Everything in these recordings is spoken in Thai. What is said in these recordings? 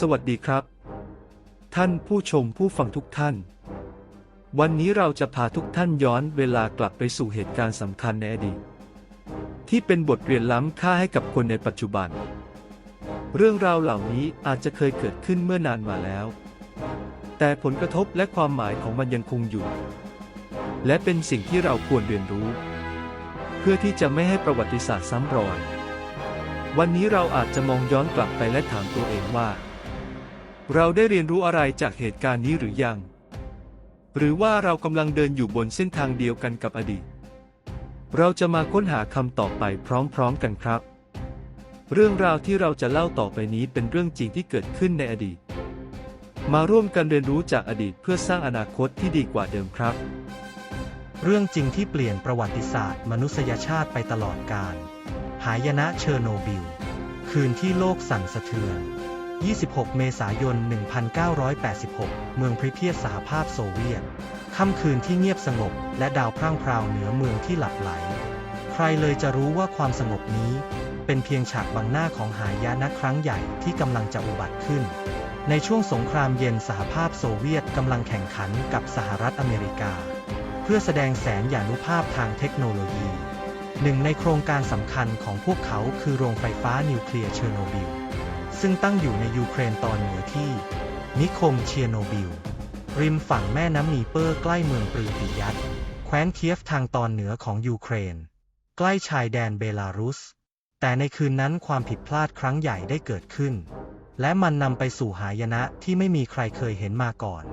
สวัสดีครับ ท่านผู้ชมผู้ฟังทุกท่าน วันนี้เราจะพาทุกท่านย้อนเวลากลับไปสู่เหตุการณ์สำคัญในอดีต ที่เป็นบทเรียนล้ำค่าให้กับคนในปัจจุบัน เรื่องราวเหล่านี้อาจจะเคยเกิดขึ้นเมื่อนานมาแล้ว แต่ผลกระทบและความหมายของมันยังคงอยู่ และเป็นสิ่งที่เราควรเรียนรู้ เพื่อที่จะไม่ให้ประวัติศาสตร์ซ้ำรอยวันนี้เราอาจจะมองย้อนกลับไปและถามตัวเองว่า เราได้เรียนรู้อะไรจากเหตุการณ์นี้หรือยัง หรือว่าเรากำลังเดินอยู่บนเส้นทางเดียวกันกับอดีต เราจะมาค้นหาคำตอบไปพร้อมๆกันครับ เรื่องราวที่เราจะเล่าต่อไปนี้เป็นเรื่องจริงที่เกิดขึ้นในอดีต มาร่วมกันเรียนรู้จากอดีตเพื่อสร้างอนาคตที่ดีกว่าเดิมครับ เรื่องจริงที่เปลี่ยนประวัติศาสตร์ มนุษยชาติไปตลอดกาลหายนะเชอร์โนบิล คืนที่โลกสั่นสะเทือน 26 เมษายน 1986 เมืองพริเพียสสหภาพโซเวียต ค่ำคืนที่เงียบสงบ และดาวพร่างพราวเหนือเมืองที่หลับไหล ใครเลยจะรู้ว่าความสงบนี้ เป็นเพียงฉากบังหน้าของหายนะครั้งใหญ่ที่กำลังจะอุบัติขึ้น ในช่วงสงครามเย็นสหภาพโซเวียตกำลังแข่งขันกับสหรัฐอเมริกา เพื่อแสดงแสนยานุภาพทางเทคโนโลยี หนึ่งในโครงการสำคัญของพวกเขาคือโรงไฟฟ้านิวเคลียร์เชอร์โนบิล ซึ่งตั้งอยู่ในยูเครนตอนเหนือที่ นิคมเชียโนบิล ริมฝั่งแม่น้ำนีเปอร์ใกล้เมืองปรือปิยัตแคว้นเคียฟทางตอนเหนือของยูเครน ใกล้ชายแดนเบลารุส แต่ในคืนนั้นความผิดพลาดครั้งใหญ่ได้เกิดขึ้น และมันนำไปสู่หายนะที่ไม่มีใครเคยเห็นมาก่อน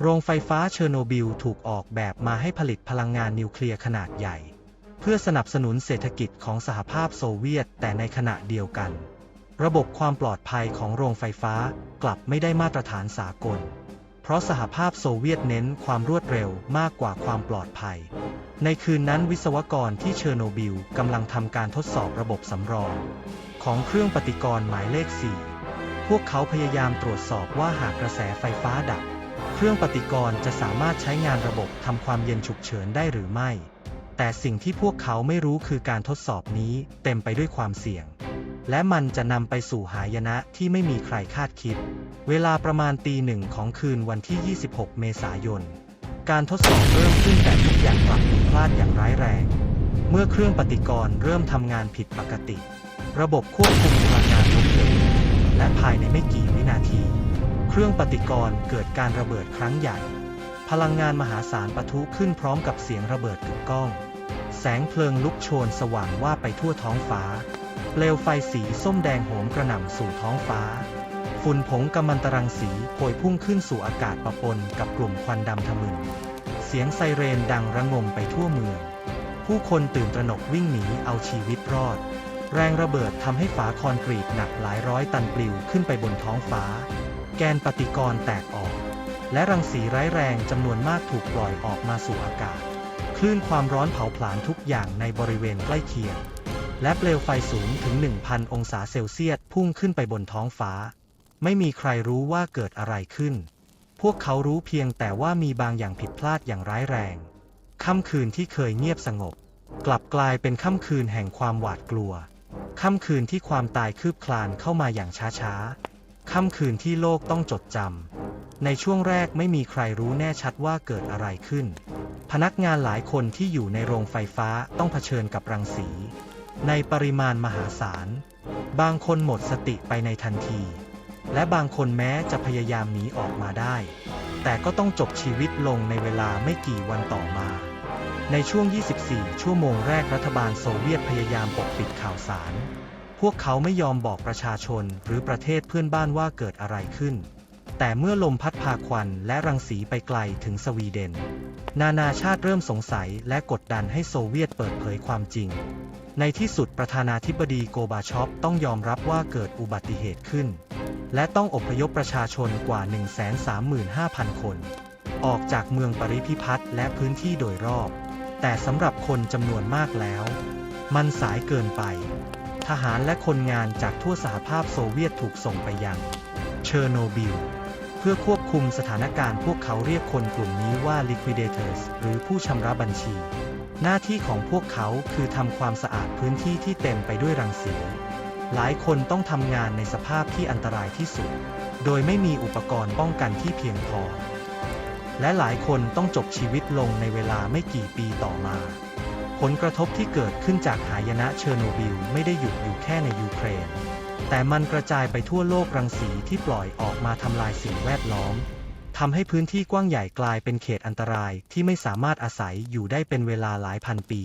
โรงไฟฟ้าเชอร์โนบิลถูกออกแบบมาให้ผลิตพลังงานนิวเคลียร์ขนาดใหญ่ เพื่อสนับสนุนเศรษฐกิจของสหภาพโซเวียตแต่ในขณะเดียวกัน ระบบความปลอดภัยของโรงไฟฟ้ากลับไม่ได้มาตรฐานสากล เพราะสหภาพโซเวียตเน้นความรวดเร็วมากกว่าความปลอดภัย ในคืนนั้นวิศวกรที่เชอร์โนบิลกำลังทำการทดสอบระบบสำรอง ของเครื่องปฏิกรณ์หมายเลข 4 พวกเขาพยายามตรวจสอบว่าหากกระแสไฟฟ้าดับ เครื่องปฏิกรณ์จะสามารถใช้งานระบบทำความเย็นฉุกเฉินได้หรือไม่ แต่สิ่งที่พวกเขาไม่รู้คือการทดสอบนี้เต็มไปด้วยความเสี่ยง และมันจะนำไปสู่หายนะที่ไม่มีใครคาดคิด เวลาประมาณตีหนึ่งของคืนวันที่ 26 เมษายน การทดสอบเริ่มขึ้นแต่ทุกอย่างกลับผิดพลาดอย่างร้ายแรง เมื่อเครื่องปฏิกรณ์เริ่มทำงานผิดปกติ ระบบควบคุมพลังงานล้มเหลวและภายในไม่กี่วินาที เครื่องปฏิกรณ์เกิดการระเบิดครั้งใหญ่ พลังงานมหาศาลปะทุขึ้นพร้อมกับเสียงระเบิดกึกก้อง แสงเพลิงลุกโชนสว่างว่าไปทั่วท้องฟ้า เปลวไฟสีส้มแดงโหมกระหน่ำสู่ท้องฟ้า ฝุ่นผงกัมมันตรังสีโพยพุ่งขึ้นสู่อากาศปะปนกับกลุ่มควันดำทะมึน เสียงไซเรนดังระงมไปทั่วเมือง ผู้คนตื่นตระหนกวิ่งหนีเอาชีวิตรอด แรงระเบิดทำให้ฝาคอนกรีตหนักหลายร้อยตันปลิวขึ้นไปบนท้องฟ้า แกนปฏิกรณ์แตกออก และรังสีร้ายแรงจำนวนมากถูกปล่อยออกมาสู่อากาศ คลื่นความร้อนเผาผลาญทุกอย่างในบริเวณใกล้เคียง และเปลวไฟสูงถึง 1,000 องศาเซลเซียสพุ่งขึ้นไปบนท้องฟ้า ไม่มีใครรู้ว่าเกิดอะไรขึ้น พวกเขารู้เพียงแต่ว่ามีบางอย่างผิดพลาดอย่างร้ายแรง ค่ำคืนที่เคยเงียบสงบ กลับกลายเป็นค่ำคืนแห่งความหวาดกลัว ค่ำคืนที่ความตายคืบคลานเข้ามาอย่างช้าๆ ค่ำคืนที่โลกต้องจดจำ ในช่วงแรกไม่มีใครรู้แน่ชัดว่าเกิดอะไรขึ้น พนักงานหลายคนที่อยู่ในโรงไฟฟ้าต้องเผชิญกับรังสี ในปริมาณมหาศาล บางคนหมดสติไปในทันที และบางคนแม้จะพยายามหนีออกมาได้ แต่ก็ต้องจบชีวิตลงในเวลาไม่กี่วันต่อมา ในช่วง 24 ชั่วโมงแรกรัฐบาลโซเวียตพยายามปกปิดข่าวสาร พวกเขาไม่ยอมบอกประชาชนหรือประเทศเพื่อนบ้านว่าเกิดอะไรขึ้น แต่เมื่อลมพัดพาควันและรังสีไปไกลถึงสวีเดน นานาชาติเริ่มสงสัยและกดดันให้โซเวียตเปิดเผยความจริง ในที่สุดประธานาธิบดีโกบาชอปต้องยอมรับว่าเกิดอุบัติเหตุขึ้น และต้องอพยพประชาชนกว่า 135,000 คน ออกจากเมืองปริพิพัฒน์และพื้นที่โดยรอบ แต่สำหรับคนจำนวนมากแล้ว มันสายเกินไป ทหารและคนงานจากทั่วสหภาพโซเวียตถูกส่งไปยัง เชอร์โนบิล เพื่อควบคุมสถานการณ์พวกเขาเรียกคนกลุ่มนี้ว่า liquidators หรือผู้ชำระบัญชี หน้าที่ของพวกเขาคือทำความสะอาดพื้นที่ที่เต็มไปด้วยรังสีหลายคนต้องทำงานในสภาพที่อันตรายที่สุด โดยไม่มีอุปกรณ์ป้องกันที่เพียงพอ และหลายคนต้องจบชีวิตลงในเวลาไม่กี่ปีต่อมา ผลกระทบที่เกิดขึ้นจากหายนะเชอร์โนบิลไม่ได้หยุดอยู่แค่ในยูเครน แต่มันกระจายไปทั่วโลกรังสีที่ปล่อยออกมาทำลายสิ่งแวดล้อม ทำให้พื้นที่กว้างใหญ่กลายเป็นเขตอันตรายที่ไม่สามารถอาศัยอยู่ได้เป็นเวลาหลายพันปี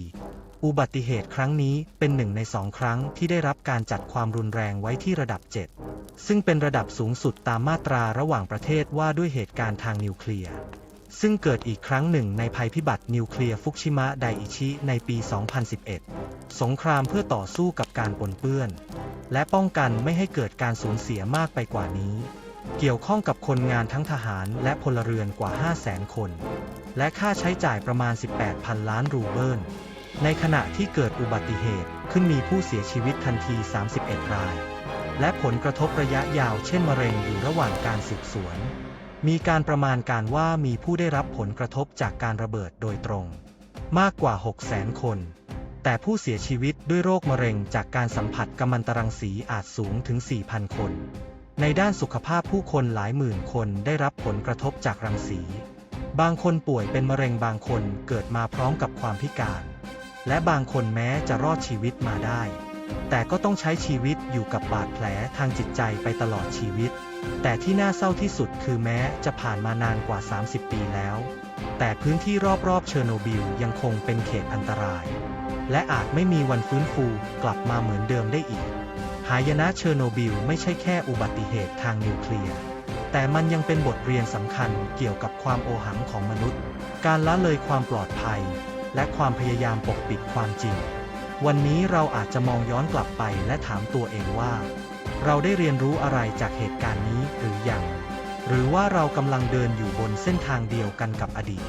อุบัติเหตุครั้งนี้เป็นหนึ่งในสองครั้งที่ได้รับการจัดความรุนแรงไว้ที่ระดับ 7 ซึ่งเป็นระดับสูงสุดตามมาตราระหว่างประเทศว่าด้วยเหตุการณ์ทางนิวเคลียร์ ซึ่งเกิดอีกครั้งหนึ่งในภัยพิบัตินิวเคลียร์ฟุกชิมะไดอิชิในปี 2011 สงครามเพื่อต่อสู้กับการปนเปื้อน และป้องกันไม่ให้เกิดการสูญเสียมากไปกว่านี้ เกี่ยวข้องกับคนงานทั้งทหารและพลเรือนกว่า 500,000 คน และค่าใช้จ่ายประมาณ 18พันล้านรูเบิล ในขณะที่เกิดอุบัติเหตุขึ้นมีผู้เสียชีวิตทันที 31 ราย และผลกระทบระยะยาวเช่นมะเร็งอยู่ระหว่างการสืบสวน มีการประมาณการว่ามีผู้ได้รับผลกระทบจากการระเบิดโดยตรง มากกว่า 600,000 คน แต่ผู้เสียชีวิตด้วยโรคมะเร็งจากการสัมผัสกัมมันตรังสีอาจสูงถึง 4,000 คน ในด้านสุขภาพผู้คนหลายหมื่นคนได้รับผลกระทบจากรังสี บางคนป่วยเป็นมะเร็งบางคนเกิดมาพร้อมกับความพิการ และบางคนแม้จะรอดชีวิตมาได้ แต่ก็ต้องใช้ชีวิตอยู่กับบาดแผลทางจิตใจไปตลอดชีวิต แต่ที่น่าเศร้าที่สุดคือแม้จะผ่านมานานกว่า 30 ปีแล้ว แต่พื้นที่รอบๆเชอร์โนบิลยังคงเป็นเขตอันตราย และอาจไม่มีวันฟื้นฟูกลับมาเหมือนเดิมได้อีก หายนะเชอร์โนบิลไม่ใช่แค่อุบัติเหตุทางนิวเคลียร์ แต่มันยังเป็นบทเรียนสำคัญเกี่ยวกับความโอหังของมนุษย์ การละเลยความปลอดภัย และความพยายามปกปิดความจริง วันนี้เราอาจจะมองย้อนกลับไปและถามตัวเองว่า เราได้เรียนรู้อะไรจากเหตุการณ์นี้หรือยัง หรือว่าเรากำลังเดินอยู่บนเส้นทางเดียวกันกับอดีต